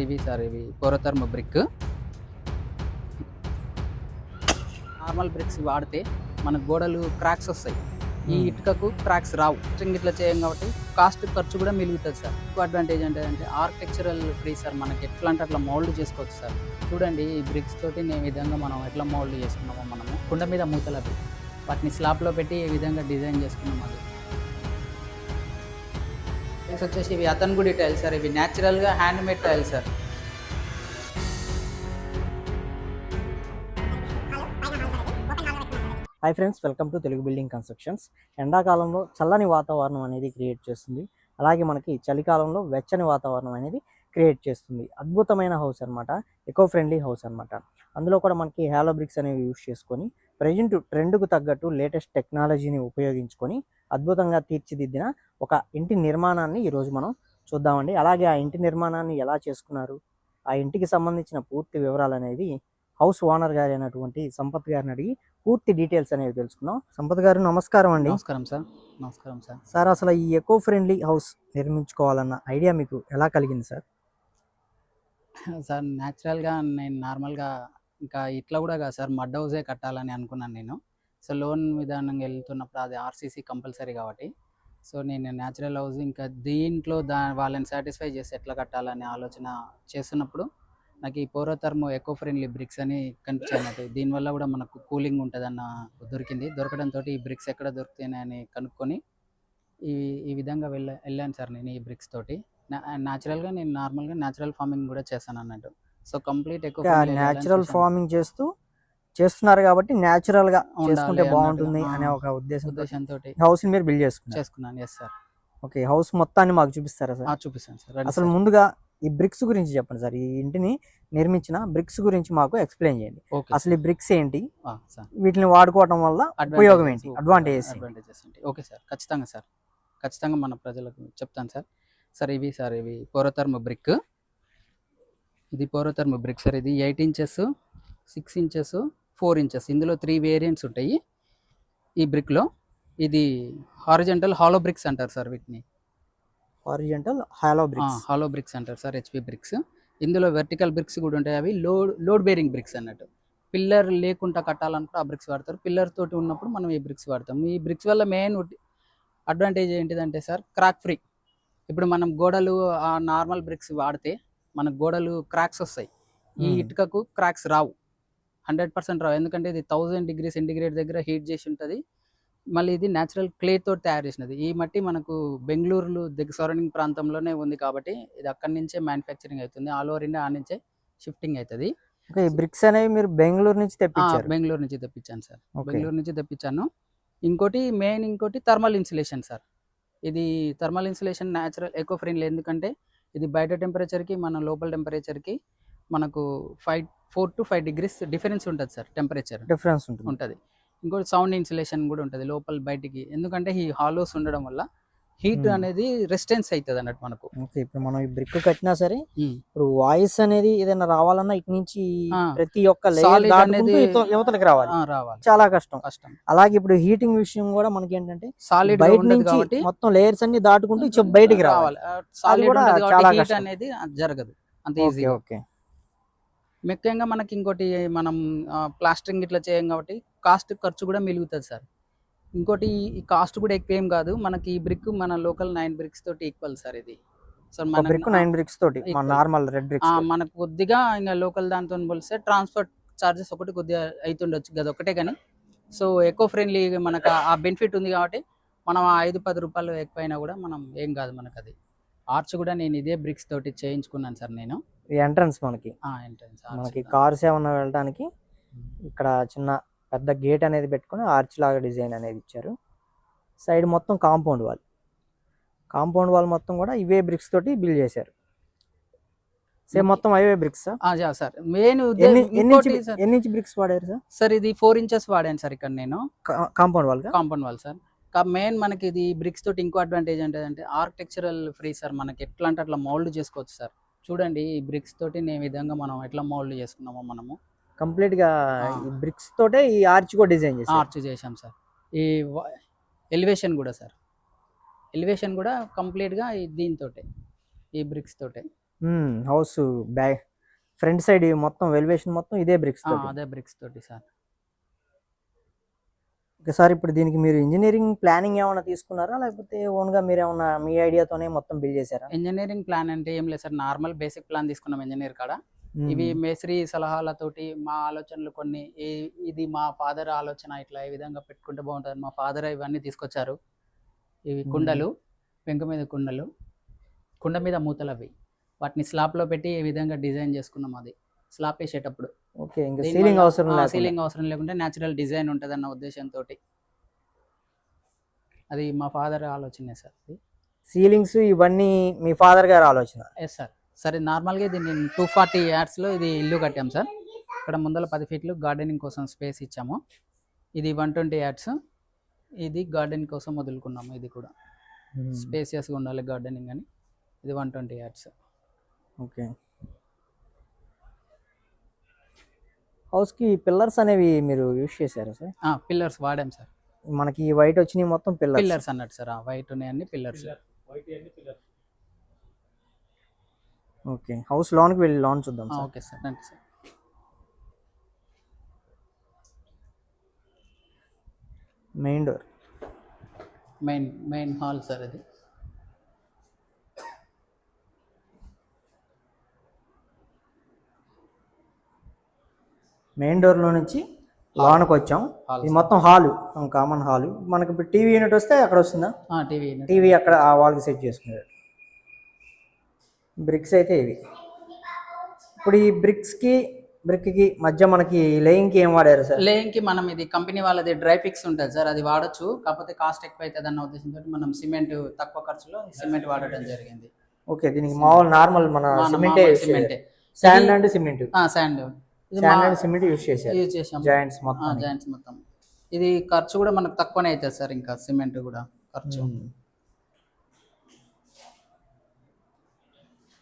ఇవి సార్ ఇవి Porotherm brick normal bricks వాడితే మన గోడలు క్రాక్స్ వస్తాయి. ఈ Hmm. ఇటుకకు క్రాక్స్ రావు. స్ట్రింగ్ ఇట్లా చేయం కాబట్టి కాస్ట్ ఖర్చు కూడా మిగులుతుంది సార్ ఇంకో అడ్వాంటేజ్ ఏంటంటే ఆర్కిటెక్చరల్ ఫ్రీ సార్ మనకి ఎట్లా అంటే అట్లా మౌల్డ్ చేసుకోవచ్చు సార్ చూడండి ఈ బ్రిక్స్ తోటి నేను ఈ విధంగా మనం ఎట్లా మౌల్డ్ చేసుకున్నామో మనము. కుండ మీద మూతలు వాటిని స్లాబ్లో పెట్టి ఈ విధంగా డిజైన్ చేసుకున్నాం అది. నెక్స్ట్ వచ్చేసి ఇవి అతన్గుడి టైల్స్ సార్ ఇవి న్యాచురల్గా hand made tiles sir. Hi friends welcome to Telugu building constructions ఎండాకాలంలో చల్లని వాతావరణం అనేది క్రియేట్ చేస్తుంది. అలాగే మనకి చలికాలంలో వెచ్చని వాతావరణం అనేది క్రియేట్ చేస్తుంది. అద్భుతమైన హౌస్ అనమాట ఎకో ఫ్రెండ్లీ హౌస్ అన్నమాట. అందులో కూడా మనకి హ్యాలో బ్రిక్స్ అనేవి యూస్ చేసుకొని ప్రజెంట్ ట్రెండ్కు తగ్గట్టు లేటెస్ట్ టెక్నాలజీని ఉపయోగించుకొని అద్భుతంగా తీర్చిదిద్దిన ఒక ఇంటి నిర్మాణాన్ని ఈరోజు మనం చూద్దామండి. అలాగే ఆ ఇంటి నిర్మాణాన్ని ఎలా చేసుకున్నారు? ఆ ఇంటికి సంబంధించిన పూర్తి వివరాలు అనేది హౌస్ ఓనర్ గారు అయినటువంటి సంపత్ గారిని అడిగి పూర్తి డీటెయిల్స్ అనేవి తెలుసుకుందాం. సంపత్ గారు నమస్కారం అండి. నమస్కారం సార్. నమస్కారం సార్. సార్ అసలు ఈ ఎకో ఫ్రెండ్లీ హౌస్ నిర్మించుకోవాలన్న ఐడియా మీకు ఎలా కలిగింది సార్? సార్ న్యాచురల్గా నేను నార్మల్గా ఇంకా ఇట్లా కూడా కాదు సార్ మడ్ హౌసే కట్టాలని అనుకున్నాను నేను. సో లోన్ విధానంగా వెళ్తున్నప్పుడు అది ఆర్సీసీ కంపల్సరీ కాబట్టి. సో నేను న్యాచురల్ హౌస్ ఇంకా దీంట్లో దా వాళ్ళని సాటిస్ఫై చేసి ఎట్లా కట్టాలనే ఆలోచన చేస్తున్నప్పుడు నాకు ఈ పోరోథర్మో ఎకో ఫ్రెండ్లీ బ్రిక్స్ అని కనిపించాయి దీనివల్ల కూడా మనకు కూలింగ్ ఉంటుందన్న దొరికింది. దొరకడంతో ఈ బ్రిక్స్ ఎక్కడ దొరుకుతాయని అని కనుక్కొని ఈ ఈ విధంగా వెళ్ళ వెళ్ళాను సార్ నేను ఈ బ్రిక్స్ తోటి. న్యాచురల్గా నేను నార్మల్గా న్యాచురల్ ఫార్మింగ్ కూడా చేశాను అన్నట్టు. So complete eco natural farming చేస్తూ చేస్తున్నారు కాబట్టి న్యాచురల్గా చేసుకుంటే బాగుంటుంది. అనే ఒక ఉద్దేశం ఉద్దేశంతో హౌస్ని మీరు బిల్డ్ చేసుకున్నారు. చేసుకున్నాను. ఎస్ సార్ ఓకే హౌస్ మొత్తాన్ని మాకు చూపిస్తారా సార్? చూపిస్తాను సార్. అసలు ముందుగా ఈ బ్రిక్స్ గురించి చెప్పండి సార్. ఈ ఇంటిని నిర్మించిన బ్రిక్స్ గురించి మాకు ఎక్స్ప్లెయిన్ చేయండి. అసలు ఈ బ్రిక్స్ ఏంటి? వీటిని వాడుకోవడం వల్ల ఉపయోగం ఏంటి? అడ్వాంటేజెస్? అడ్వాంటేజెస్ ఏంటి? ఓకే సార్ ఖచ్చితంగా సార్ ఖచ్చితంగా మన ప్రజలకు చెప్తాను సార్ సార్ ఇవి సార్ ఇవి పోరోథర్మ బ్రిక్ ఇది పోరోథర్మ బ్రిక్ సార్. ఇది eight inches six inches four inches. ఇందులో త్రీ వేరియంట్స్ ఉంటాయి ఈ బ్రిక్లో. ఇది హారిజెంటల్ హాలో బ్రిక్స్ అంటారు సార్ వీటిని. Horizontal hollow bricks. Hollow bricks అంటారు సార్ హెచ్పి బ్రిక్స్. ఇందులో వెర్టికల్ బ్రిక్స్ కూడా ఉంటాయి. అవి లోడ్ లోడ్ బేరింగ్ బ్రిక్స్ అన్నట్టు. పిల్లర్ లేకుండా కట్టాలనుకుంటే ఆ బ్రిక్స్ వాడతారు. పిల్లర్ తోటి ఉన్నప్పుడు మనం ఈ బ్రిక్స్ వాడతాం. ఈ బ్రిక్స్ వల్ల మెయిన్ అడ్వాంటేజ్ ఏంటిదంటే సార్ క్రాక్ ఫ్రీ. ఇప్పుడు మనం గోడలు ఆ నార్మల్ బ్రిక్స్ వాడితే మన గోడలు క్రాక్స్ వస్తాయి. ఈ. ఇటుకకు క్రాక్స్ రావు. హండ్రెడ్ పర్సెంట్ రావు. ఎందుకంటే ఇది థౌజండ్ డిగ్రీ సెంటిగ్రేడ్ దగ్గర హీట్ చేసి ఉంటుంది. మళ్ళీ ఇది న్యాచురల్ క్లే తోటి తయారు చేసినది. ఈ మట్టి మనకు బెంగళూరు దగ్గర సరౌండింగ్ ప్రాంతంలోనే ఉంది కాబట్టి ఇది అక్కడి నుంచే మ్యానుఫ్యాక్చరింగ్ అవుతుంది. ఆల్ ఓవర్ ఇండియా ఆ నుంచే షిఫ్టింగ్ అవుతుంది. ఓకే ఈ బ్రిక్స్ అనేవి మీరు బెంగళూరు నుంచి తెప్పించారు? బెంగళూరు నుంచి తెప్పించాను సార్. బెంగళూరు నుంచి తెప్పించాను. ఇంకోటి మెయిన్ ఇంకోటి థర్మల్ ఇన్సులేషన్ సార్. ఇది thermal insulation natural eco friendly ఎందుకంటే ఇది బయట టెంపరేచర్కి మన లోపల టెంపరేచర్కి మనకు five four to five degrees difference ఉంటుంది సార్ టెంపరేచర్ డిఫరెన్స్ ఉంటుంది. ఉంటుంది. ఇంకోటి సౌండ్ ఇన్సులేషన్ కూడా ఉంటుంది లోపల బయటికి. ఎందుకంటే ఈ హాలోస్ ఉండడం వల్ల హీట్. అనేది రెసిస్టెన్స్ అవుతుంది అన్నట్టు మనకు. ఓకే ఇప్పుడు మనం ఈ బ్రిక్ కట్టినా సరే ఇప్పుడు వాయిస్ అనేది ఏదైనా రావాలన్నా ఇటు నుంచి. ప్రతి ఒక్క లేయర్ అనేది- యువతలకి రావాలి. రావాలి. చాలా కష్టం. కష్టం. అలాగే ఇప్పుడు హీటింగ్ విషయం కూడా మనకి ఏంటంటే సాలిడ్ బయట నుంచి కాబట్టి మొత్తం లేయర్స్ అన్ని దాటుకుంటూ బయటికి రావాలి. సాలిడ్ చాలా హీట్. అనేది జరగదు. అంత ఓకే ఈజీగా ఓకే. ముఖ్యంగా మనకి ఇంకోటి మనం ప్లాస్టరింగ్ ఇట్లా చేయం కాబట్టి కాస్ట్ ఖర్చు కూడా మిగులుతుంది సార్. ఇంకోటి ఈ కాస్ట్ కూడా ఎక్కువ ఏం కాదు. మనకి ఈ బ్రిక్ మన లోకల్ నైన్ బ్రిక్స్ తోటి ఈక్వల్ సార్ ఇది. సార్ ఒక బ్రిక్ నైన్ బ్రిక్స్ తోటి మన. నార్మల్ రెడ్ బ్రిక్స్ మనకు కొద్దిగా ఇంకా లోకల్ దాంతో పోలిస్తే ట్రాన్స్పోర్ట్ చార్జెస్ ఒకటి కొద్దిగా అవుతుండొచ్చు కదా ఒకటే కానీ. సో ఎకో ఫ్రెండ్లీ మనకు ఆ- ఆ బెనిఫిట్ ఉంది కాబట్టి మనం ఆ ఐదు పది రూపాయలు ఎక్కువైనా కూడా మనం ఏం కాదు మనకు అది ఆర్చ్ కూడా నేను ఇదే బ్రిక్స్ తోటి చేయించుకున్నాను సార్ నేను. ఎంట్రన్స్ మనకి. ఎంట్రన్స్ మనకి కార్స్ ఏమన్నా వెళ్ళడానికి ఇక్కడ చిన్న పెద్ద గేట్ అనేది పెట్టుకొని ఆర్చ్ లాగా డిజైన్ అనేది ఇచ్చారు. సైడ్ మొత్తం కాంపౌండ్ వాల్. కాంపౌండ్ వాల్ మొత్తం కూడా ఇవే బ్రిక్స్ తోటి బిల్డ్ చేశారు. సేమ్ మొత్తం అవే బ్రిక్స్ సార్. మెయిన్ ఎన్ని ఇంచ్ బ్రిక్స్ వాడారు సార్? సార్ ఇది ఫోర్ ఇంచెస్ వాడాను సార్ ఇక్కడ నేను. Compound wall compound wall sir. Main మనకి ఇది బ్రిక్స్ తోటి ఇంకో అడ్వాంటేజ్ ఏంటంటే ఆర్కిటెక్చరల్ ఫ్రీ సార్. మనకి ఎట్లా అంటే అట్లా మౌల్డ్ చేసుకోవచ్చు సార్. చూడండి ఈ బ్రిక్స్ తోటి నేను విధంగా మనం ఎట్లా మౌల్డ్ చేసుకున్నామో మనము. కంప్లీట్గా. ఈ బ్రిక్స్ తోటే ఈ ఆర్చ్ కూడా డిజైన్ చేశారు. ఆర్చ్ చేసాం సార్. ఈ ఎలివేషన్ కూడా సార్. ఎలివేషన్ కూడా కంప్లీట్గా దీంతో ఈ బ్రిక్స్ తోటే. హౌస్ బ్యాక్ ఫ్రంట్ సైడ్ మొత్తం వెలివేషన్ మొత్తం ఇదే బ్రిక్స్ అదే బ్రిక్స్ తోటి సార్. ఒకసారి ఇప్పుడు దీనికి మీరు ఇంజనీరింగ్ ప్లానింగ్ ఏమైనా తీసుకున్నారా? లేకపోతే ఓన్గా మీరు ఏమైనా మీ ఐడియాతోనే మొత్తం బిల్డ్ చేశారా? ఇంజనీరింగ్ ప్లాన్ అంటే ఏం లేదు సార్. నార్మల్ బేసిక్ ప్లాన్ తీసుకున్నాం ఇంజనీర్ కాడ? ఇవి మేస్త్రి సలహాలతోటి మా ఆలోచనలు కొన్ని ఇది మా ఫాదర్ ఆలోచన ఇట్లా ఏ విధంగా పెట్టుకుంటే బాగుంటుంది మా ఫాదర్ ఇవన్నీ తీసుకొచ్చారు. ఇవి. కుండలు పెంకు మీద కుండలు కుండ మీద మూతలు అవి వాటిని స్లాబ్లో పెట్టి ఈ విధంగా డిజైన్ చేసుకున్నాం అది స్లాబ్ వేసేటప్పుడు. ఓకే ఇంకా సీలింగ్ అవసరం సీలింగ్ అవసరం లేకుంటే న్యాచురల్ డిజైన్ ఉంటుంది అన్న ఉద్దేశంతో అది మా ఫాదర్ ఆలోచనే సార్ సీలింగ్స్ ఇవన్నీ మీ ఫాదర్ గారి ఆలోచన? ఎస్ సార్ సరే నార్మల్గా ఇది నేను టూ ఫార్టీ యార్డ్స్లో ఇది ఇల్లు కట్టాం సార్. ఇక్కడ ముందర పది ఫీట్లు గార్డెనింగ్ కోసం స్పేస్ ఇచ్చాము. ఇది వన్ ట్వంటీ యార్డ్స్. ఇది గార్డెన్ కోసం వదులుకున్నాము ఇది కూడా. స్పేసియస్గా ఉండాలి గార్డెనింగ్ అని. ఇది వన్ ట్వంటీ యార్డ్స్. ఓకే. హౌస్కి పిల్లర్స్ అనేవి మీరు యూజ్ చేశారా సార్? పిల్లర్స్ వాడాం సార్. మనకి వైట్ వచ్చినాయి మొత్తం పిల్లర్స్. పిల్లర్స్ అన్నట్టు సార్. వైట్ ఉన్నాయన్ని పిల్లర్స్. ఓకే. హౌస్ లోన్కి వెళ్ళి లోన్ చూద్దాం సార్. Okay sir. రండి sir. Main door. Main main hall sir ఇది మెయిన్ డోర్లో నుంచి లోన్కి వచ్చాం. ఇది మొత్తం హాలు కామన్ హాలు. మనకి ఇప్పుడు టీవీ యూనిట్ వస్తే అక్కడ వస్తుందా? టీవీ టీవీ అక్కడ ఆ వాల్కి సెట్ చేసుకున్నాడు బ్రిక్స్ అయితే ఇవి. ఇప్పుడు ఈ బ్రిక్స్కి బ్రిక్కి మధ్య మనకి లేయింగ్కి ఏం వాడారు సార్? లేయింగ్కి మనం ఇది కంపెనీ వాళ్ళది డ్రై ఫిక్స్ ఉంటుంది సార్ అది వాడచ్చు. కాకపోతే కాస్ట్ ఎక్కువ అవుతుంది అన్న ఉద్దేశంతో మనం సిమెంట్ తక్కువ ఖర్చులో సిమెంట్ వాడటం జరిగింది. ఓకే దీనికి మామూలు నార్మల్ మన సిమెంటే cement sand and cement sand ఇది శాండ్ అండ్ సిమెంట్ యూస్ చేశారు. యూజ్ చేసాం జాయింట్స్ మొత్తం జాయింట్స్ మొత్తం. ఇది ఖర్చు కూడా మనకు తక్కువనే అవుతుంది సార్ ఇంకా సిమెంట్ కూడా ఖర్చు.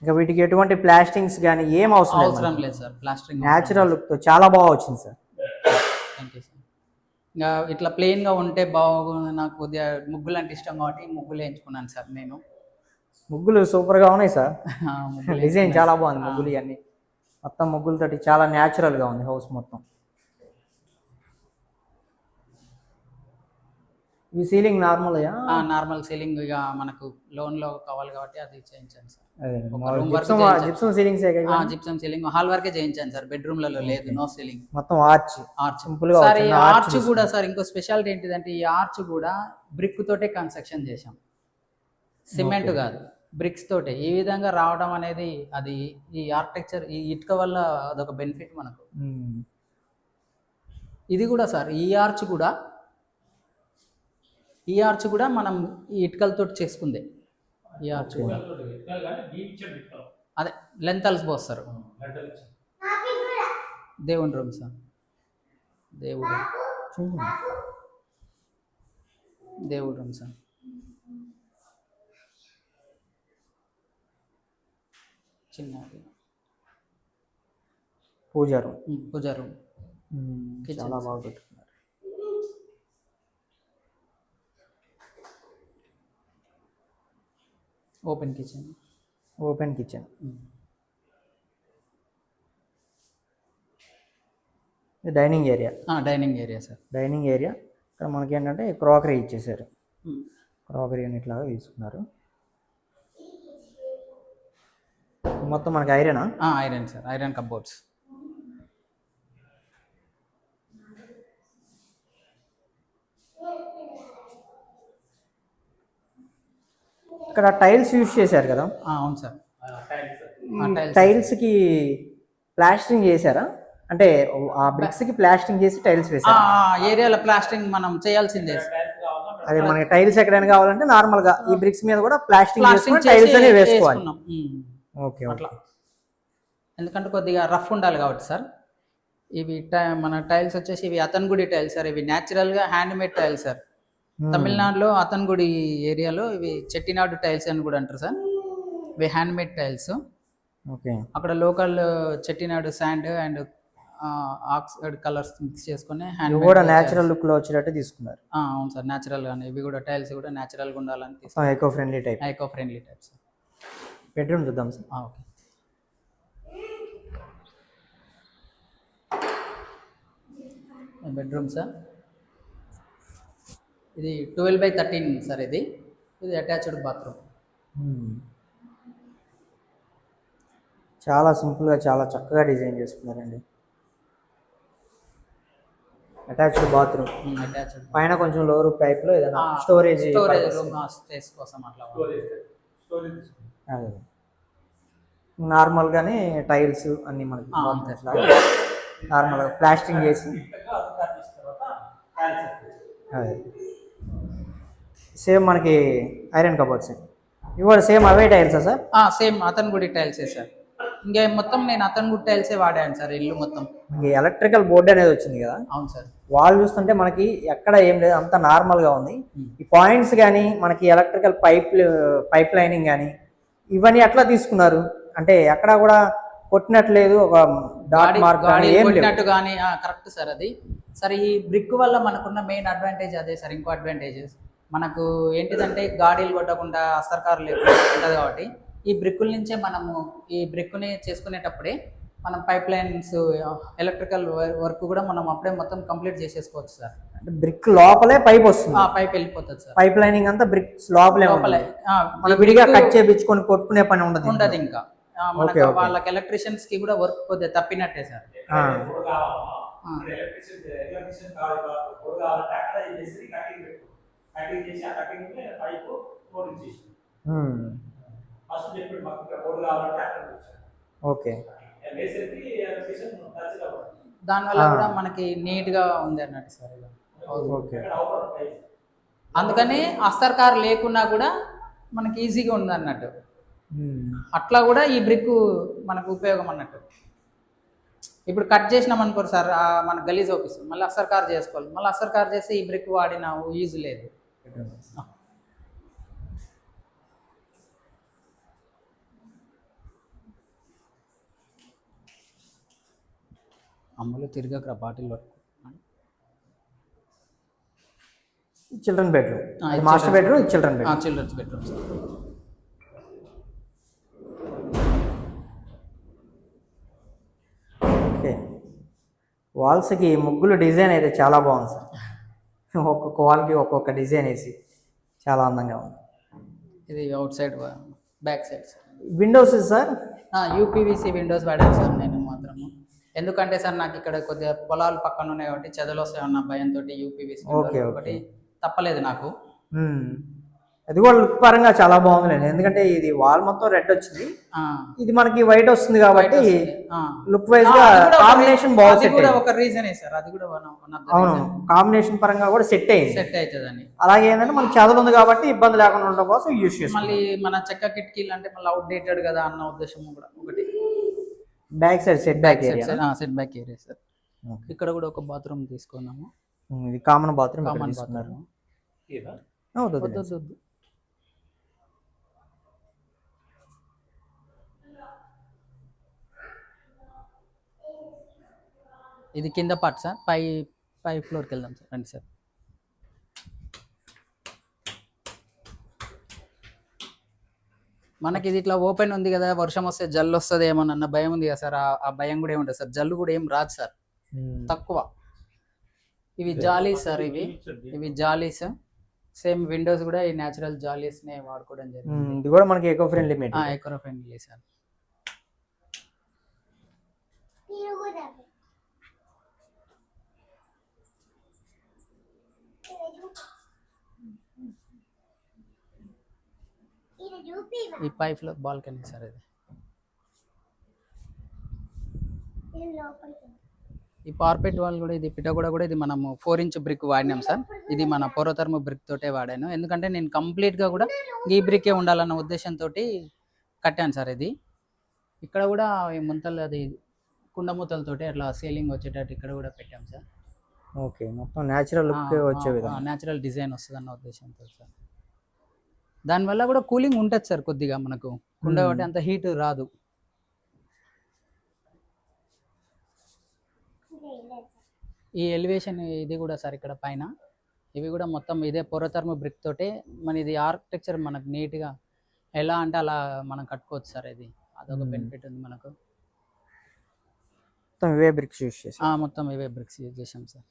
ఇంకా వీటికి ఎటువంటి ప్లాస్టింగ్స్ కానీ ఏం అవసరం లేదు అవసరం లేదు సార్. ప్లాస్టింగ్ న్యాచురల్ లుక్తో చాలా బాగా వచ్చింది సార్. థ్యాంక్ యూ సార్ ఇంకా ఇట్లా ప్లెయిన్గా ఉంటే బాగుంది. నాకు కొద్దిగా ముగ్గులు అంటే ఇష్టం కాబట్టి ముగ్గులు వేయించుకున్నాను సార్ నేను. ముగ్గులు సూపర్గా ఉన్నాయి సార్. డిజైన్ చాలా బాగుంది ముగ్గులు ఇవన్నీ. మొత్తం ముగ్గులతోటి చాలా న్యాచురల్గా ఉంది హౌస్ మొత్తం. ఈ సీలింగ్ నార్మల్ నార్మల్ సీలింగ్ ఇక మనకు లోన్లో కావాలి కాబట్టి అది చేయించాను sir. Gypsum ceilings gypsum ceiling hall వరకే చేయించాను. సార్. బెడ్రూమ్లలో లేదు నో సీలింగ్ మొత్తం ఆర్చ్ ఆర్చ్ సింపుల్గా సార్ ఈ ఆర్చ్ కూడా సార్ ఇంకో స్పెషాలిటీ ఏంటిదంటే ఈ ఆర్చ్ కూడా బ్రిక్ తోటే కన్స్ట్రక్షన్ చేశాం. సిమెంట్ కాదు బ్రిక్స్ తోటే. ఈ విధంగా రావడం అనేది అది ఈ ఆర్కిటెక్చర్ ఈ ఇటుక వల్ల అదొక బెనిఫిట్ మనకు. మ్మ్. ఇది కూడా సార్ ఈ ఆర్చ్ కూడా ఈ ఆర్చ్ కూడా మనం ఈ ఇటుకలతో చేసుకుందే. ఈ ఆర్చ్ కూడా. అదే లెంతల్స్ పోస్తారు. దేవుని రూమ్ సార్. దేవుడు. చూడండి. దేవుడు రూమ్ సార్. చిన్న pooja room. Um, pooja room. Kitchen. చాలా బాగా open kitchen. Open kitchen. Dining area. Dining area sir. Dining area. ఇక్కడ మనకి ఏంటంటే క్రాకరీ ఇచ్చేసారు. క్రాకరీ యూనిట్ లాగా తీసుకున్నారు. మొత్తం మనకి ఐరనా ఐరన్ సార్. Iron cupboards. ఇక్కడ టైల్స్ యూజ్ చేశారు కదా? అవును సార్. టైల్స్. కి ప్లాస్టరింగ్ చేశారా? అంటే ఆ బ్రిక్స్కి ప్లాస్టరింగ్ చేసి టైల్స్ వేశారు? ఏరియాలో ప్లాస్టింగ్ మనం చేయాల్సిందే. అదే మనకి టైల్స్ ఎక్కడైనా కావాలంటే నార్మల్గా ఈ బ్రిక్స్ మీద కూడా ప్లాస్టింగ్ ప్లాస్టింగ్ చేసుకొని టైల్స్ అనేవి వేసుకోవాలి. ఓకే అట్లా. ఎందుకంటే కొద్దిగా రఫ్ ఉండాలి కాబట్టి సార్. ఇవి టై- మన టైల్స్ వచ్చేసి ఇవి అతన్గుడి టైల్స్ సార్. ఇవి న్యాచురల్గా hand made tiles sir. Hmm. తమిళనాడులో అతన్గుడి ఏరియాలో ఇవి చెట్టినాడు టైల్స్ అని కూడా అంటారు సార్. ఇవి హ్యాండ్ మేడ్ టైల్స్. ఓకే. అక్కడ local Chettinad sand and oxide colours mix చేసుకుని హ్యాండ్ కూడా నేచురల్ లుక్లో వచ్చేటట్టు తీసుకున్నారు. అవును సార్. నేచురల్ గానే. ఇవి కూడా టైల్స్ కూడా నేచురల్గా ఉండాలని eco friendly type eco friendly type sir. Bedroom చూద్దాం సార్. ఓకే. Bedroom sir? ఇది ట్వెల్వ్ బై థర్టీన్ సార్ ఇది. ఇది అటాచ్డ్ బాత్రూమ్. చాలా సింపుల్గా చాలా చక్కగా డిజైన్ చేసుకున్నారండి. Attached bathroom. అటాచ్డ్ పైన కొంచెం లోవర్ పైప్లో ఏదైనా స్టోరేజ్ స్టోరేజ్ రూమ్ స్పేస్ కోసం అట్లా అదే. నార్మల్గానే టైల్స్ అన్ని మనకి ఆ, అంతే. నార్మల్గా ప్లాస్టింగ్ చేసి. అదే. సేమ్ మనకి ఐరన్ కబోర్డ్స్ ఇవి కూడా సేమ్ అవే టైల్సా సార్? సేమ్ అతను గుడి టైల్సే సార్. ఇంకా మొత్తం నేను అతను గుడి టైల్సే వాడాను సార్ ఇల్లు మొత్తం. ఎలక్ట్రికల్ బోర్డు అనేది వచ్చింది కదా? అవును సార్. వాల్ చూస్తుంటే మనకి ఎక్కడ ఏం లేదు అంత నార్మల్గా ఉంది. ఈ పాయింట్స్ కానీ మనకి ఎలక్ట్రికల్ పైప్ పైప్ లైనింగ్ కానీ ఇవన్నీ ఎట్లా తీసుకున్నారు? అంటే ఎక్కడ కూడా కొట్టినట్లేదు ఒక డాట్ మార్క్ కొట్టినట్టు కానీ కరెక్ట్ సార్ అది. సరే ఈ బ్రిక్ వల్ల మనకున్న మెయిన్ అడ్వాంటేజ్ అదే సార్ ఇంకో అడ్వాంటేజెస్ మనకు ఏంటిదంటే గాడీలు కొట్టకుండా అస్తర్కారు లేకుండా ఉంటుంది కాబట్టి ఈ బ్రిక్కుల నుంచే మనము ఈ బ్రిక్ని చేసుకునేటప్పుడే మనం పైప్ లైన్స్ ఎలక్ట్రికల్ వర్క్ కూడా మనం అప్పుడే మొత్తం కంప్లీట్ చేసేసుకోవచ్చు సార్. అంటే బ్రిక్ లోపలే పైప్ వస్తుంది. ఆ పైప్ వెళ్ళిపోతుంది సార్. పైప్ లైనింగ్ అంతా బ్రిక్స్ లోపలే లోపలే. మనం విడిగా brick కట్ చేయించుకొని కొట్టుకునే పని ఉండదు ఉండదు ఇంకా. మనకు. వాళ్ళకి ఎలక్ట్రీషియన్స్కి కూడా వర్క్ కొద్దిగా తప్పినట్టే సార్. ఆ, ఆ. ఎలక్ట్రిషియన్ కటింగ్ చేసి ఆ కటింగ్ పైపు కోడింగ్ చేసి ఉమ్, ఫస్ట్ చెప్పాడు మాకు ఇక్కడ పొడి కావాలంటే అక్కడ. ఓకే టచ్ కావాలి దానివల్ల. కూడా మనకి నీట్గా ఉంది అన్నట్టు సార్ ఇలా ఓకే అందుకని అస్తర్ కార్ లేకున్నా కూడా మనకి ఈజీగా ఉంది అన్నట్టు. ఉమ్, అట్లా కూడా ఈ బ్రిక్ మనకు ఉపయోగం అన్నట్టు. ఇప్పుడు కట్ చేసినాం అనుకోరు సార్ మన గలీజ్ అవుపిస్తుంది మళ్ళీ అస్తర్ కార్ చేసుకోవాలి. మళ్ళీ అస్తర్ కార్ చేస్తే ఈ బ్రిక్ వాడిన యూజ్ లేదు. అమ్ములు తిరగకరా bottle children bedroom. Master bedroom children bedroom. Children's bedroom okay. వాల్స్కి ముగ్గులు డిజైన్ అయితే చాలా బాగుంది సార్. ఒక్కొక్క వాల్కి ఒక్కొక్క డిజైన్ వేసి చాలా అందంగా ఉంది. ఇది outside back side windows sir? UPVC windows వాడాను సార్ నేను మాత్రము. ఎందుకంటే సార్ నాకు ఇక్కడ కొద్దిగా పొలాలు పక్కన ఉన్నాయి కాబట్టి చెదలు వస్తాయన్న భయంతో యూపీవీసీ. ఒకటి తప్పలేదు నాకు. అది కూడా లుక్ పరంగా చాలా బాగుందిలేండి. ఎందుకంటే ఇది వాల్ మొత్తం రెడ్ వచ్చింది. ఆ, ఇది మనకి వైట్ వస్తుంది కాబట్టి. లుక్ వైజ్గా కాంబినేషన్ రీ- బాగా అది సెట్ కూడా అయింది. ఒక రీజనే సార్. అది కూడా వన్ ఆఫ్ ద అవును. కాంబినేషన్ పరంగా కూడా సెట్ అయింది. సెట్ అవుతుందని అలాగే ఏంటంటే మనకి చదువు ఉంది కాబట్టి ఇబ్బంది లేకుండా ఉండడం కోసం యూస్ మళ్ళీ మన చెక్క కిటికీలు అంటే మళ్ళీ అవుట్డేటెడ్ కదా అన్న ఉద్దేశం కూడా ఒకటి. Back side set back area set back area sir ఇక్కడ కూడా ఒక బాత్రూమ్ తీసుకున్నాము. ఇది కామన్ బాత్రూమ్ కామన్ బాత్రూమ్ ఇదా? ఇది కింద పార్ట్ సార్ పై పై ఫ్లోర్కి వెళ్దాం సార్ రండి సార్ మనకి ఇది ఇట్లా ఓపెన్ ఉంది కదా వర్షం వస్తే జల్లు వస్తుంది ఏమోనన్న భయం ఉంది కదా సార్ ఆ- భయం కూడా ఏముంటుంది సార్ జల్లు కూడా ఏం రాదు సార్ మ్మ్. తక్కువ. ఇవి జాలీస్ సార్ ఇవి. ఇవి జాలీస్ సేమ్ విండోస్ కూడా ఈ న్యాచురల్ జాలీస్ నే వాడుకోవడం మ్మ్. జరిగింది. ఇది కూడా మనకి eco friendly eco friendly sir ఈ పై ఫ్లోర్ బాల్కనీ సార్ ఇది. ఈ పార్పెట్ వాల్ కూడా ఇది పిటగూడ కూడా ఇది మనము ఫోర్ ఇంచ్ బ్రిక్ వాడినాం సార్. ఇది మన పొరతర్మ బ్రిక్ తోటే వాడాను. ఎందుకంటే నేను కంప్లీట్గా కూడా ఈ బ్రికే ఉండాలన్న ఉద్దేశంతో కట్టాను సార్ ఇది. ఇక్కడ కూడా ఈ ముంతలు అది కుండ మూతలతోటి అట్లా సీలింగ్ వచ్చేటట్టు ఇక్కడ కూడా పెట్టాం సార్. ఓకే మొత్తం న్యాచురల్ లుక్ వచ్చే విధంగా. న్యాచురల్ డిజైన్ వస్తుంది అన్న ఉద్దేశంతో సార్. దానివల్ల కూడా కూలింగ్ ఉంటుంది సార్ కొద్దిగా మనకు. కుండ. కాబట్టి అంత హీట్ రాదు. ఈ ఎలివేషన్ ఇది కూడా సార్ ఇక్కడ పైన. ఇవి కూడా మొత్తం ఇదే పొరతర్మ బ్రిక్ తోటే మన ఇది ఆర్కిటెక్చర్ మనకు నీట్గా ఎలా అంటే అలా మనం కట్టుకోవచ్చు సార్ ఇది. అదొక. బెనిఫిట్ ఉంది మనకు. మొత్తం ఇవే బ్రిక్స్ యూస్ చేసి మొత్తం ఇవే బ్రిక్స్ యూజ్ చేసాం సార్.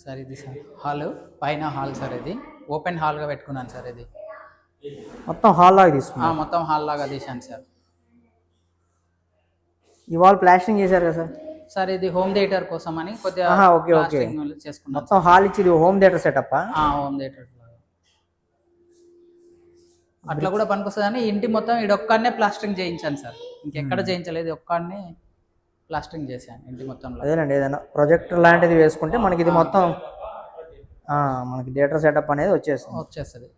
సార్ ఇది సార్. హాల్ పైన హాల్ సార్ ఇది. ఓపెన్ హాల్గా పెట్టుకున్నాను సార్ ఇది. మొత్తం హాల్ లాగా ఆ, తీసుకున్నాం మొత్తం హాల్ లాగా తీశాను సార్. వాల్ ప్లాస్టింగ్ చేశారు కదా సార్? సార్ ఇది హోమ్ థియేటర్ కోసం అని కొద్దిగా ఓకే, ఓకే. ప్లాస్టింగ్ చేసుకున్నాం మొత్తం హాల్ ఇచ్చి home theatre setup home theatre అట్లా కూడా పనికొస్తుంది అని ఇంటి మొత్తం ఇది ఒక్కడనే ప్లాస్టరింగ్ చేయించాను సార్. ఇంకెక్కడ చేయించలేదు ఒక్కడనే ప్లాస్టరింగ్ చేశాను ఇంటి మొత్తంలో. అదేనండి ఏదైనా ప్రొజెక్టర్ లాంటిది వేసుకుంటే మనకి ఇది మొత్తం మనకి థియేటర్ సెటప్ అనేది వచ్చేస్తుంది వచ్చేస్తుంది.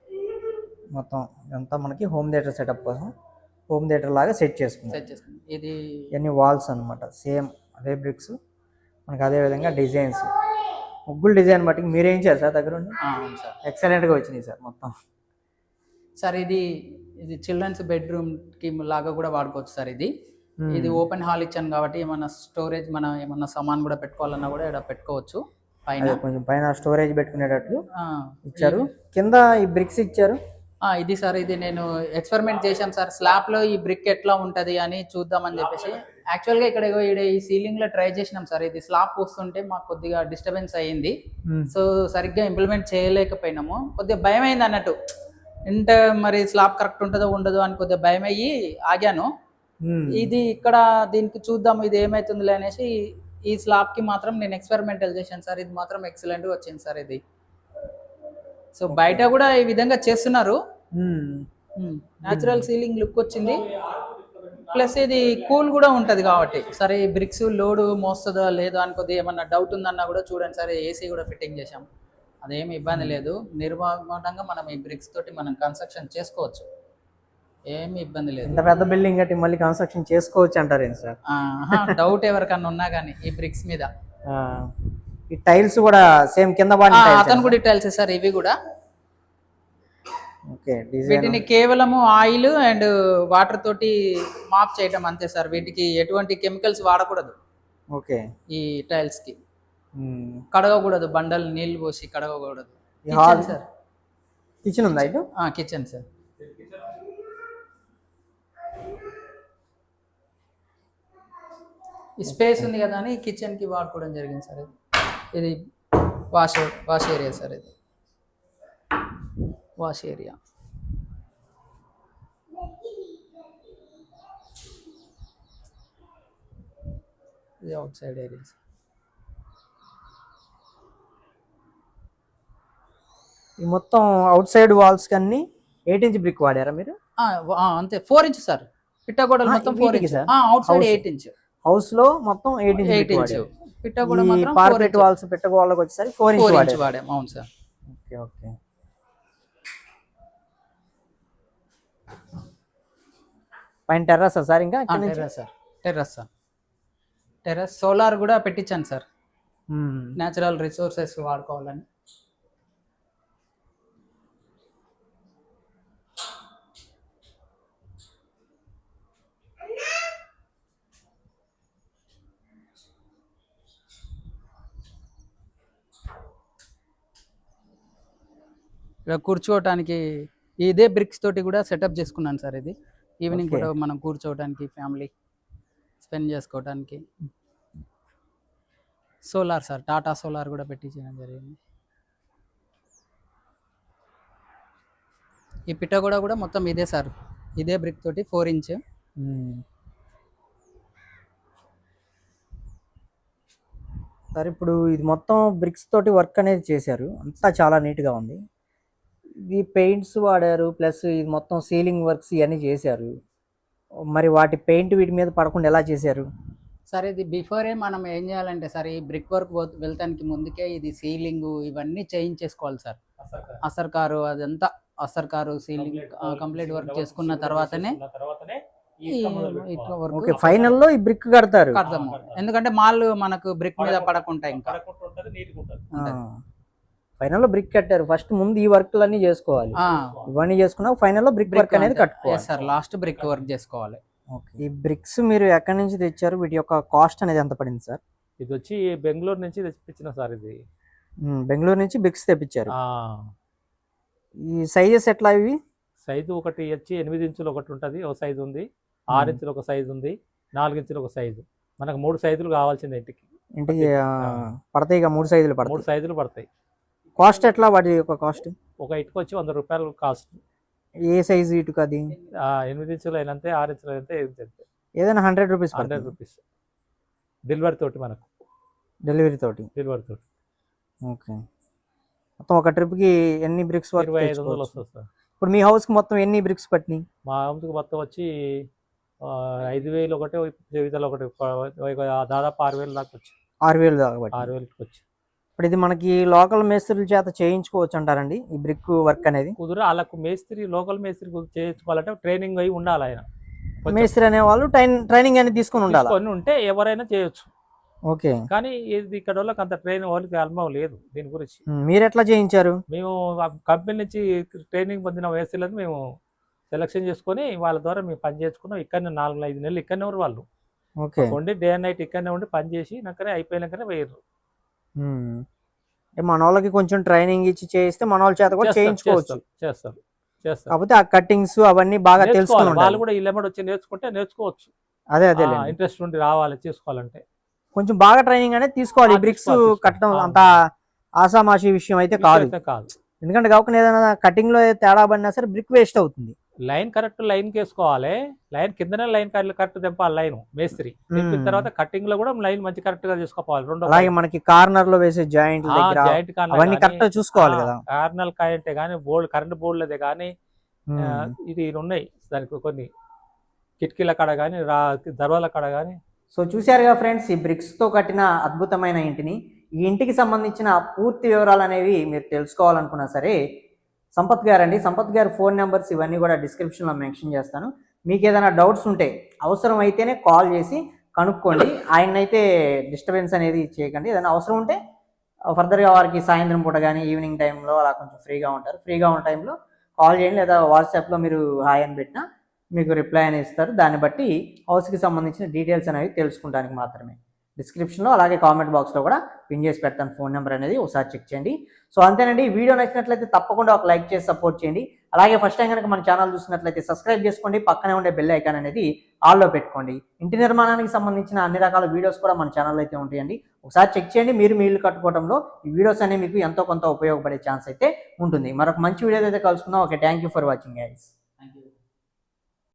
మొత్తం ఇదంతా మనకి హోమ్ థియేటర్ సెటప్ కోసం హోమ్ థియేటర్ లాగా సెట్ చేసుకుందాం సెట్ చేసుకుంది ఇది ఇవన్నీ వాల్స్ అన్నమాట. సేమ్ అదే బ్రిక్స్ మనకి అదే విధంగా డిజైన్స్ ముగ్గులు డిజైన్ బట్టి మీరేం చేయాలి సార్ దగ్గర ఉండి సార్. ఎక్సలెంట్గా వచ్చినాయి సార్ మొత్తం. సార్ ఇది ఇది చిల్డ్రన్స్ బెడ్రూమ్కి లాగా కూడా వాడుకోవచ్చు సార్ ఇది. ఇది ఓపెన్ హాల్ ఇచ్చాను కాబట్టి ఏమన్నా స్టోరేజ్ మనం ఏమన్నా సామాన్ కూడా పెట్టుకోవాలన్నా కూడా ఇక్కడ పెట్టుకోవచ్చు పైన. కొంచెం పైన స్టోరేజ్ పెట్టుకునేటట్లు ఇచ్చారు. కింద ఈ బ్రిక్స్ ఇచ్చారు? ఇది సార్ ఇది నేను ఎక్స్పెరిమెంట్ చేశాను సార్. స్లాబ్లో ఈ బ్రిక్ ఎట్లా ఉంటది అని చూద్దామని చెప్పేసి. యాక్చువల్గా ఇక్కడ ఈ సీలింగ్లో ట్రై చేసినాం సార్. ఇది స్లాబ్ పోస్తుంటే మాకు కొద్దిగా డిస్టర్బెన్స్ అయ్యింది. సో సరిగ్గా ఇంప్లిమెంట్ చేయలేకపోయినాము. కొద్దిగా భయం అయింది అన్నట్టు. ఇంట మరి స్లాబ్ కరెక్ట్ ఉంటుందో ఉండదో అని కొద్దిగా భయం అయ్యి ఆగాను. ఇది ఇక్కడ దీనికి చూద్దాం ఇది ఏమైతుందిలే అనేసి ఈ స్లాబ్కి మాత్రం నేను ఎక్స్పెరిమెంటల్ చేశాను సార్. ఇది మాత్రం ఎక్సలెంట్గా వచ్చింది సార్ ఇది. సో బయట కూడా ఈ విధంగా చేస్తున్నారు. న్యాచురల్ సీలింగ్ లుక్ వచ్చింది. ప్లస్ ఇది కూల్ కూడా ఉంటది కాబట్టి. సరే బ్రిక్స్ లోడ్ మోస్తుందో లేదో అని కొద్దిగా ఏమన్నా డౌట్ ఉందన్నా కూడా చూడండి సరే. ఏసీ కూడా ఫిట్టింగ్ చేశాం. అదేమి ఇబ్బంది లేదు. నిర్మాణంగా మనం ఈ బ్రిక్స్ తోటి మనం కన్స్ట్రక్షన్ చేసుకోవచ్చు. ఏమి ఇబ్బంది లేదు. ఇంత పెద్ద బిల్డింగ్ కట్టి మళ్ళీ కన్స్ట్రక్షన్ చేసుకోవచ్చు అంటారు సార్? డౌట్ ఎవరికన్నా ఉన్నా కానీ ఈ బ్రిక్స్ మీద. ఈ టైల్స్ కూడా సేమ్ కింద ఆ, పడిన అతను కూడా టైల్స్ సార్ ఇవి కూడా. వీటిని కేవలము ఆయిల్ అండ్ వాటర్ తోటి మాప్ చేయటం అంతే సార్. వీటికి ఎటువంటి కెమికల్స్ వాడకూడదు ఓకే. ఈ టైల్స్కి. కడగకూడదు బండలు నీళ్ళు పోసి కడగకూడదు. సార్ కిచెన్ ఉందా ఇటు? కిచెన్ సార్ ఈ స్పేస్ ఉంది కదా అని కిచెన్కి వాడుకోవడం జరిగింది సార్ ఇది. ఇది వాష్ వాష్ ఏరియా సార్ ఇది. Wash area. ఇది అవుట్ సైడ్ ఏరియా సార్. ఈ మొత్తం అవుట్ సైడ్ వాల్స్ కన్నీ ఎయిట్ ఇంచ్ బ్రిక్ వాడారా మీరు? అంతే. Four inch sir. పిట్టగోడలు మొత్తం four inch. Sir? Outside. Eight inch. హౌస్లో మొత్తం ఎయిట్ ఇంచ్ ఎయిట్ ఇంచ్ మాత్రం వాల్స్ పెట్టగోళ్ళకి వచ్చేసరికి ఫోర్ ఇంచ్ అవును సార్. Okay okay. పైన టెర్రస్ సార్ ఇంకా? Terrace sir. Terrace sir. Terrace solar కూడా పెట్టించాను సార్. మ్మ్. న్యాచురల్ రిసోర్సెస్ వాడుకోవాలని. ఇక్కడ కూర్చోవటానికి ఇదే బ్రిక్స్ తోటి కూడా సెటప్ చేసుకున్నాను సార్ ఇది. ఈవినింగ్. కూడా మనం కూర్చోవటానికి ఫ్యామిలీ స్పెండ్ చేసుకోవటానికి. సోలార్ సార్ టాటా సోలార్ కూడా పెట్టించడం జరిగింది. ఈ పిట్ట కూడా కూడా మొత్తం ఇదే సార్. ఇదే బ్రిక్ తోటి ఫోర్ ఇంచ్ మ్మ్. సార్ ఇప్పుడు ఇది మొత్తం బ్రిక్స్ తోటి వర్క్ అనేది చేశారు. అంతా చాలా నీట్గా ఉంది. ఇది పెయింట్స్ వాడారు ప్లస్ ఇది మొత్తం సీలింగ్ వర్క్స్ ఇవన్నీ చేశారు. మరి వాటి పెయింట్ వీటి మీద పడకుండా ఎలా చేశారు? సార్ ఇది బిఫోరే మనం ఏం చేయాలంటే సార్ ఈ బ్రిక్ వర్క్ వెళ్తానికి ముందుకే ఇది సీలింగ్ ఇవన్నీ చేయించేసుకోవాలి సార్. అసర్ కారు అదంతా అసర్ కారు సీలింగ్ కంప్లీట్ వర్క్ చేసుకున్న తర్వాతనే తర్వాతనే ఈ ఇట్లా వర్క్ ఓకే ఫైనల్లో ఈ బ్రిక్ కడతారు. కడతాము. ఎందుకంటే మాల్ మనకు బ్రిక్ మీద పడకుండా ఇంకా. ఫైనల్లో బ్రిక్ కట్టారు. ఫస్ట్ ముందు ఈ వర్క్లు అన్ని చేసుకోవాలి. ఆ, ఇవన్నీ చేసుకున్నా ఫైనల్లో బ్రిక్ వర్క్ అనేది yes కట్టుకోవాలి. సార్ లాస్ట్ బ్రిక్ వర్క్ చేసుకోవాలి. ఓకే. ఈ బ్రిక్స్ మీరు ఎక్కడి నుంచి తెచ్చారు? వీటి యొక్క కాస్ట్ అనేది ఎంత పడింది సార్ ఇది వచ్చి బెంగళూరు నుంచి తెప్పించిన సార్ ఇది. బెంగళూరు నుంచి బ్రిక్స్ తెప్పించారు. ఆ. ఈ సైజెస్ ఎట్లా ఇవి? సైజు ఒకటి వచ్చి ఎనిమిది ఇంచులు ఒకటి ఉంటుంది. ఒక సైజు ఉంది. ఆరు ఇంచులు ఒక సైజు ఉంది. నాలుగు ఇంచులు ఒక సైజు. మనకు మూడు సైజులు కావాల్సింది ఇంటికి. ఇంటికి ఆ, పడతాయి ఇక మూడు సైజులు మూడు పడతాయి సైజులు పడతాయి. కాస్ట్ ఎట్లా వాటి యొక్క కాస్ట్? ఒక ఇటుకు వచ్చి వంద రూపాయలు కాస్ట్. ఏ సైజు ఇటుక అది? ఎనిమిది ఇంచులు అయినంతే ఆరు ఇంచులు అంతే ఏదైనా hundred rupees hundred rupees. Delivery తోటి మనకు. డెలివరీ తోటి. డెలివరీ తోటి. ఓకే. మొత్తం ఒక ట్రిప్కి ఎన్ని బ్రిక్స్ ఇరవై ఐదు వందలు? వస్తుంది సార్. ఇప్పుడు మీ హౌస్కి మొత్తం ఎన్ని బ్రిక్స్ పట్టినాయి? మా హౌస్కి మొత్తం వచ్చి ఐదు వేలు ఒకటి జీవితాలు ఒకటి ఒక దాదాపు ఆరు వేలు దాకా వచ్చి ఆరు వేలు దాకా. ఆరు వేలకి వచ్చి ఇప్పుడు ఇది మనకి లోకల్ మేస్త్రుల చేత చేయించుకోవచ్చు అంటారండి ఈ బ్రిక్ వర్క్ అనేది? కుదురు వాళ్ళకు మేస్త్రి లోకల్ మేస్త్రి చేయించుకోవాలంటే ట్రైనింగ్ అయి ఉండాలి ఆయన. మేస్త్రి అనే వాళ్ళు ట్రైన్ ట్రైనింగ్ అనేది తీసుకొని ఉండాలి? తీసుకొని ఉంటే ఎవరైనా చేయొచ్చు. ఓకే. కానీ ఇది ఇక్కడ వాళ్ళకి అంత ట్రైన్ వాళ్ళకి అనుభవం లేదు దీని గురించి. మీరు ఎట్లా చేయించారు? మేము కంపెనీ నుంచి ట్రైనింగ్ పొందిన వయసులను మేము సెలక్షన్ చేసుకొని వాళ్ళ ద్వారా మేము పని చేసుకున్నాం. ఇక్కడనే నాలుగు ఐదు నెలలు ఇక్కడనే ఉన్నారు వాళ్ళు. ఓకే. ఉండి డే అండ్ నైట్ ఇక్కడనే ఉండి పని చేసి నాకనే అయిపోయినాకనే వేయరు. అంటే మన వాళ్ళకి కొంచెం ట్రైనింగ్ ఇచ్చి చేయిస్తే మన వాళ్ళ చేత కూడా చేయించుకోవచ్చు. చేస్తారు చేస్తారు కాకపోతే ఆ కట్టింగ్స్ అవన్నీ బాగా తెలుసుకొని నేర్చుకోవాలి. వాళ్ళు కూడా ఈ వచ్చి నేర్చుకుంటే నేర్చుకోవచ్చు. అదే అదే ఇంట్రెస్ట్ ఉండి రావాలి చేసుకోవాలంటే. కొంచెం బాగా ట్రైనింగ్ అనేది తీసుకోవాలి. బ్రిక్స్. కట్టడం. అంత ఆసామాషి విషయం అయితే కాదు. కాదు. ఎందుకంటే కాకుండా ఏదైనా కటింగ్లో తేడా పడినా సరే బ్రిక్ వేస్ట్ అవుతుంది. లైన్ కరెక్ట్ లైన్ వేసుకోవాలి లైన్ కిందనే లైన్ కరెక్ట్ తెంపాలి లైన్ మేస్త్రి. తెంపిన. తర్వాత కటింగ్లో కూడా లైన్ మంచి కరెక్ట్గా చేసుకోవాలి. రెండో అలాగే మనకి కార్నర్లో వేసే జాయింట్ జాయింట్ అవన్నీ కరెక్ట్ చూసుకోవాలి కదా. కార్నల్ కాయంటే కానీ బోర్డు కరెంట్ బోర్డులదే కానీ ఉమ్. ఇది ఉన్నాయి దానికి కొన్ని కిటికీల కాడ కానీ రా దర్వాల కాడ కానీ సో చూశారుగా ఫ్రెండ్స్ ఈ బ్రిక్స్తో కట్టిన అద్భుతమైన ఇంటిని. ఈ ఇంటికి సంబంధించిన పూర్తి వివరాలు అనేవి మీరు తెలుసుకోవాలనుకున్నా సరే సంపత్ గారు అండి సంపత్ గారి ఫోన్ నెంబర్స్ ఇవన్నీ కూడా డిస్క్రిప్షన్లో మెన్షన్ చేస్తాను. మీకు ఏదైనా డౌట్స్ ఉంటే అవసరం అయితేనే కాల్ చేసి కనుక్కోండి. ఆయన అయితే డిస్టర్బెన్స్ అనేది చేయకండి. ఏదైనా అవసరం ఉంటే ఫర్దర్గా వారికి సాయంత్రం పూట కానీ ఈవినింగ్ టైంలో అలా కొంచెం ఫ్రీగా ఉంటారు. ఫ్రీగా ఉన్న టైంలో కాల్ చేయండి. లేదా వాట్సాప్లో మీరు హాయ్ అని పెట్టినా మీకు రిప్లై అని ఇస్తారు. దాన్ని బట్టి హౌస్కి సంబంధించిన డీటెయిల్స్ అనేవి తెలుసుకుంటానికి మాత్రమే. డిస్క్రిప్షన్లో అలాగే కామెంట్ బాక్స్లో కూడా పిన్ చేసి పెడతాను. ఫోన్ నెంబర్ అనేది ఒకసారి చెక్ చేయండి. సో అంతేనండి. వీడియో నచ్చినట్లయితే తప్పకుండా ఒక లైక్ చేసి సపోర్ట్ చేయండి. అలాగే ఫస్ట్ టైం కనుక మన ఛానల్ చూసినట్లయితే సబ్స్క్రైబ్ చేసుకోండి. పక్కనే ఉండే బెల్ ఐకాన్ అనేది ఆల్లో పెట్టుకోండి. ఇంటి నిర్మాణానికి సంబంధించిన అన్ని రకాల వీడియోస్ కూడా మన ఛానల్ అయితే ఉంటాయండి. ఒకసారి చెక్ చేయండి. మీరు మీ ఇల్లు కట్టుకోవడంలో ఈ వీడియోస్ అనేవి మీకు ఎంతో కొంత ఉపయోగపడే ఛాన్స్ అయితే ఉంటుంది. మరొక మంచి వీడియో అయితే కలుసుకుందాం. Okay. Thank you for watching guys